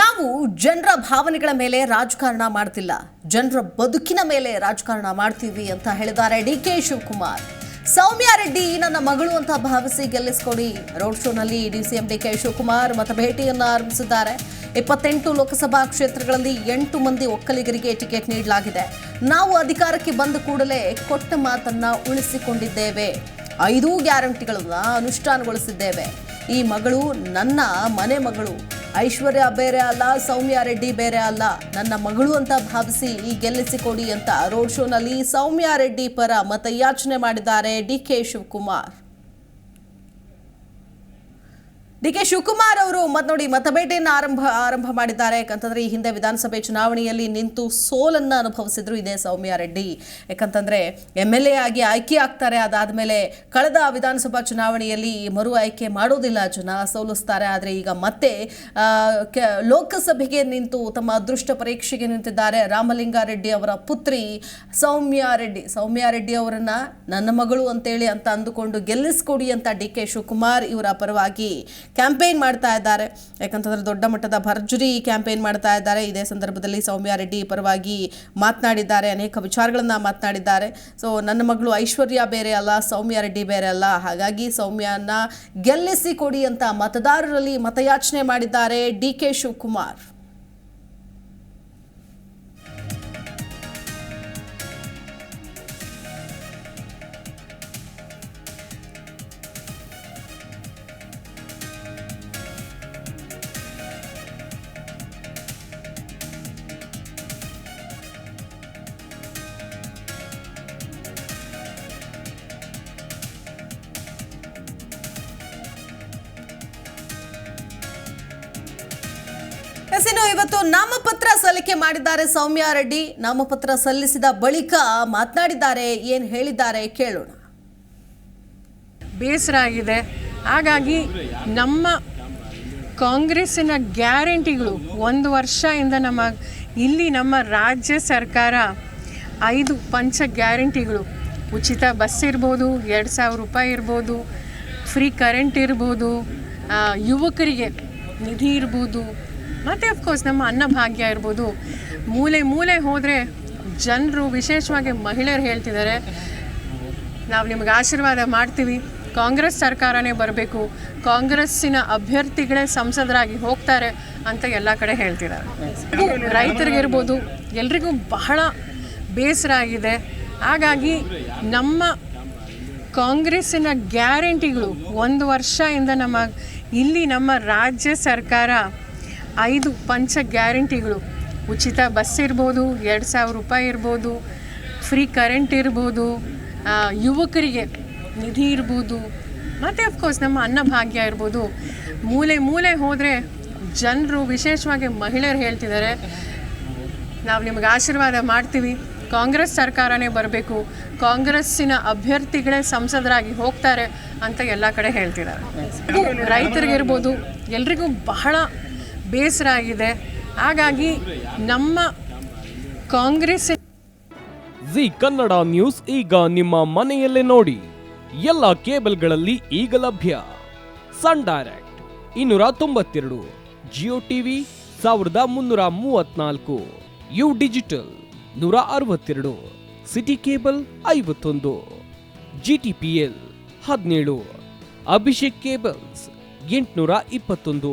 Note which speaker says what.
Speaker 1: ನಾವು ಜನರ ಭಾವನೆಗಳ ಮೇಲೆ ರಾಜಕಾರಣ ಮಾಡ್ತಿಲ್ಲ. ಜನರ ಬದುಕಿನ ಮೇಲೆ ರಾಜಕಾರಣ ಮಾಡ್ತೀವಿ ಅಂತ ಹೇಳಿದ್ದಾರೆ ಡಿ ಕೆ ಶಿವಕುಮಾರ್. ಸೌಮ್ಯ ರೆಡ್ಡಿ ನನ್ನ ಮಗಳು ಅಂತ ಭಾವಿಸಿ ಗೆಲ್ಲಿಸ್ಕೊಡಿ. ರೋಡ್ ಶೋನಲ್ಲಿ ಡಿಸಿಎಂ ಡಿ ಕೆ ಶಿವಕುಮಾರ್ ಮತ ಭೇಟಿಯನ್ನು ಆರಂಭಿಸಿದ್ದಾರೆ. ಇಪ್ಪತ್ತೆಂಟು ಲೋಕಸಭಾ ಕ್ಷೇತ್ರಗಳಲ್ಲಿ ಎಂಟು ಮಂದಿ ಒಕ್ಕಲಿಗರಿಗೆ ಟಿಕೆಟ್ ನೀಡಲಾಗಿದೆ. ನಾವು ಅಧಿಕಾರಕ್ಕೆ ಬಂದ ಕೂಡಲೇ ಕೊಟ್ಟ ಮಾತನ್ನ ಉಳಿಸಿಕೊಂಡಿದ್ದೇವೆ. ಐದೂ ಗ್ಯಾರಂಟಿಗಳನ್ನ ಅನುಷ್ಠಾನಗೊಳಿಸಿದ್ದೇವೆ. ಈ ಮಗಳು ನನ್ನ ಮನೆ ಮಗಳು. ಐಶ್ವರ್ಯ ಬೇರೆ ಅಲ್ಲ, ಸೌಮ್ಯ ರೆಡ್ಡಿ ಬೇರೆ ಅಲ್ಲ. ನನ್ನ ಮಗಳು ಅಂತ ಭಾವಿಸಿ ಈ ಗೆಲ್ಲಿಸಿಕೊಡಿ ಅಂತ ರೋಡ್ ಶೋನಲ್ಲಿ ಸೌಮ್ಯ ರೆಡ್ಡಿ ಪರ ಮತಯಾಚನೆ ಮಾಡಿದ್ದಾರೆ D K Shivakumar. D K Shivakumar ಅವರು ಮತ್ತೆ ನೋಡಿ ಮತಬೇಟೆಯನ್ನು ಆರಂಭ ಆರಂಭ ಮಾಡಿದ್ದಾರೆ. ಯಾಕಂತಂದ್ರೆ ಈ ಹಿಂದೆ ವಿಧಾನಸಭೆ ಚುನಾವಣೆಯಲ್ಲಿ ನಿಂತು ಸೋಲನ್ನು ಅನುಭವಿಸಿದ್ರು ಇದೇ ಸೌಮ್ಯ ರೆಡ್ಡಿ. ಯಾಕಂತಂದ್ರೆ ಎಂ ಎಲ್ ಎ ಆಗಿ ಆಯ್ಕೆ ಆಗ್ತಾರೆ. ಅದಾದ್ಮೇಲೆ ಕಳೆದ ವಿಧಾನಸಭಾ ಚುನಾವಣೆಯಲ್ಲಿ ಮರು ಆಯ್ಕೆ ಮಾಡೋದಿಲ್ಲ. ಜನ ಸೋಲಿಸ್ತಾರೆ. ಆದರೆ ಈಗ ಮತ್ತೆ ಲೋಕಸಭೆಗೆ ನಿಂತು ತಮ್ಮ ಅದೃಷ್ಟ ಪರೀಕ್ಷೆಗೆ ನಿಂತಿದ್ದಾರೆ. ರಾಮಲಿಂಗಾರೆಡ್ಡಿ ಅವರ ಪುತ್ರಿ ಸೌಮ್ಯ ರೆಡ್ಡಿ. ಸೌಮ್ಯ ರೆಡ್ಡಿ ಅವರನ್ನ ನನ್ನ ಮಗಳು ಅಂತೇಳಿ ಅಂತ ಅಂದುಕೊಂಡು ಗೆಲ್ಲಿಸ್ಕೊಡಿ ಅಂತ ಡಿ ಕೆ ಶಿವಕುಮಾರ್ ಇವರ ಪರವಾಗಿ ಕ್ಯಾಂಪೇನ್ ಮಾಡ್ತಾ ಇದ್ದಾರೆ. ಯಾಕಂತಂದ್ರೆ ದೊಡ್ಡ ಮಟ್ಟದ ಭರ್ಜರಿ ಕ್ಯಾಂಪೇನ್ ಮಾಡ್ತಾ ಇದ್ದಾರೆ. ಇದೇ ಸಂದರ್ಭದಲ್ಲಿ ಸೌಮ್ಯ ರೆಡ್ಡಿ ಪರವಾಗಿ ಮಾತನಾಡಿದ್ದಾರೆ. ಅನೇಕ ವಿಚಾರಗಳನ್ನು ಮಾತನಾಡಿದ್ದಾರೆ. ಸೊ ನನ್ನ ಮಗಳು ಐಶ್ವರ್ಯ ಬೇರೆ ಅಲ್ಲ, ಸೌಮ್ಯ ರೆಡ್ಡಿ ಬೇರೆ ಅಲ್ಲ. ಹಾಗಾಗಿ ಸೌಮ್ಯನ ಗೆಲ್ಲಿಸಿ ಕೊಡಿ ಅಂತ ಮತದಾರರಲ್ಲಿ ಮತಯಾಚನೆ ಮಾಡಿದ್ದಾರೆ ಡಿ ಕೆ ಶಿವಕುಮಾರ್. ಎಸ್, ಇವತ್ತು ನಾಮಪತ್ರ ಸಲ್ಲಿಕೆ ಮಾಡಿದ್ದಾರೆ ಸೌಮ್ಯ ರೆಡ್ಡಿ. ನಾಮಪತ್ರ ಸಲ್ಲಿಸಿದ ಬಳಿಕ ಮಾತನಾಡಿದ್ದಾರೆ ಏನು ಹೇಳಿದ್ದಾರೆ ಕೇಳೋಣ.
Speaker 2: ಬೇಸರ ಆಗಿದೆ ಹಾಗಾಗಿ ನಮ್ಮ ಕಾಂಗ್ರೆಸ್ಸಿನ ಗ್ಯಾರಂಟಿಗಳು ಒಂದು ವರ್ಷದಿಂದ ನಮ್ಮ ಇಲ್ಲಿ ನಮ್ಮ ರಾಜ್ಯ ಸರ್ಕಾರ ಐದು ಪಂಚ ಗ್ಯಾರಂಟಿಗಳು. ಉಚಿತ ಬಸ್ ಇರ್ಬೋದು ಎರಡು ಸಾವಿರ ರೂಪಾಯಿ ಇರ್ಬೋದು ಫ್ರೀ ಕರೆಂಟ್ ಇರ್ಬೋದು ಯುವಕರಿಗೆ ನಿಧಿ ಇರ್ಬೋದು ಮತ್ತು ಅಫ್ಕೋರ್ಸ್ ನಮ್ಮ ಅನ್ನಭಾಗ್ಯ ಇರ್ಬೋದು. ಮೂಲೆ ಮೂಲೆ ಹೋದರೆ ಜನರು ವಿಶೇಷವಾಗಿ ಮಹಿಳೆಯರು ಹೇಳ್ತಿದ್ದಾರೆ, ನಾವು ನಿಮಗೆ ಆಶೀರ್ವಾದ ಮಾಡ್ತೀವಿ. ಕಾಂಗ್ರೆಸ್ ಸರ್ಕಾರನೇ ಬರಬೇಕು. ಕಾಂಗ್ರೆಸ್ಸಿನ ಅಭ್ಯರ್ಥಿಗಳೇ ಸಂಸದರಾಗಿ ಹೋಗ್ತಾರೆ ಅಂತ ಎಲ್ಲ ಕಡೆ ಹೇಳ್ತಿದ್ದಾರೆ. ರೈತರಿಗಿರ್ಬೋದು ಎಲ್ರಿಗೂ ಬಹಳ ಬೇಸರ ಆಗಿದೆ ಹಾಗಾಗಿ ನಮ್ಮ ಕಾಂಗ್ರೆಸ್ಸಿನ ಗ್ಯಾರಂಟಿಗಳು ಒಂದು ವರ್ಷದಿಂದ ನಮ್ಮ, ಇಲ್ಲಿ ನಮ್ಮ ರಾಜ್ಯ ಸರ್ಕಾರ ಐದು ಪಂಚ ಗ್ಯಾರಂಟಿಗಳು. ಉಚಿತ ಬಸ್ ಇರ್ಬೋದು, ಎರಡು ಸಾವಿರ ರೂಪಾಯಿ ಇರ್ಬೋದು, ಫ್ರೀ ಕರೆಂಟ್ ಇರ್ಬೋದು ಯುವಕರಿಗೆ ನಿಧಿ ಇರ್ಬೋದು, ಮತ್ತು ಅಫ್ಕೋರ್ಸ್ ನಮ್ಮ ಅನ್ನಭಾಗ್ಯ ಇರ್ಬೋದು. ಮೂಲೆ ಮೂಲೆ ಹೋದರೆ ಜನರು, ವಿಶೇಷವಾಗಿ ಮಹಿಳೆಯರು ಹೇಳ್ತಿದ್ದಾರೆ, ನಾವು ನಿಮಗೆ ಆಶೀರ್ವಾದ ಮಾಡ್ತೀವಿ. ಕಾಂಗ್ರೆಸ್ ಸರ್ಕಾರನೇ ಬರಬೇಕು. ಕಾಂಗ್ರೆಸ್ಸಿನ ಅಭ್ಯರ್ಥಿಗಳೇ ಸಂಸದರಾಗಿ ಹೋಗ್ತಾರೆ ಅಂತ ಎಲ್ಲ ಕಡೆ ಹೇಳ್ತಿದ್ದಾರೆ. ರೈತರಿಗಿರ್ಬೋದು, ಎಲ್ರಿಗೂ ಬಹಳ ಬೇಸರ ಆಗಿದೆ. ಹಾಗಾಗಿ ನಮ್ಮ ಕಾಂಗ್ರೆಸ್
Speaker 3: ಜಿ ಕನ್ನಡ ನ್ಯೂಸ್ ಈಗ ನಿಮ್ಮ ಮನೆಯಲ್ಲೇ ನೋಡಿ. ಎಲ್ಲ ಕೇಬಲ್ಗಳಲ್ಲಿ ಈಗ ಲಭ್ಯ. ಸನ್ ಡೈರೆಕ್ಟ್ ಇನ್ನೂರ ತೊಂಬತ್ತೆರಡು, ಜಿಯೋ ಟಿವಿ ಸಾವಿರದ ಮುನ್ನೂರ ಮೂವತ್ನಾಲ್ಕು, ಯು ಡಿಜಿಟಲ್ ನೂರ ಅರವತ್ತೆರಡು, ಸಿಟಿ ಕೇಬಲ್ ಐವತ್ತೊಂದು ಜಿ ಟಿ ಪಿ ಎಲ್ ಹದಿನೇಳು, ಅಭಿಷೇಕ್ ಕೇಬಲ್ಸ್ ಎಂಟುನೂರ ಇಪ್ಪತ್ತೊಂದು.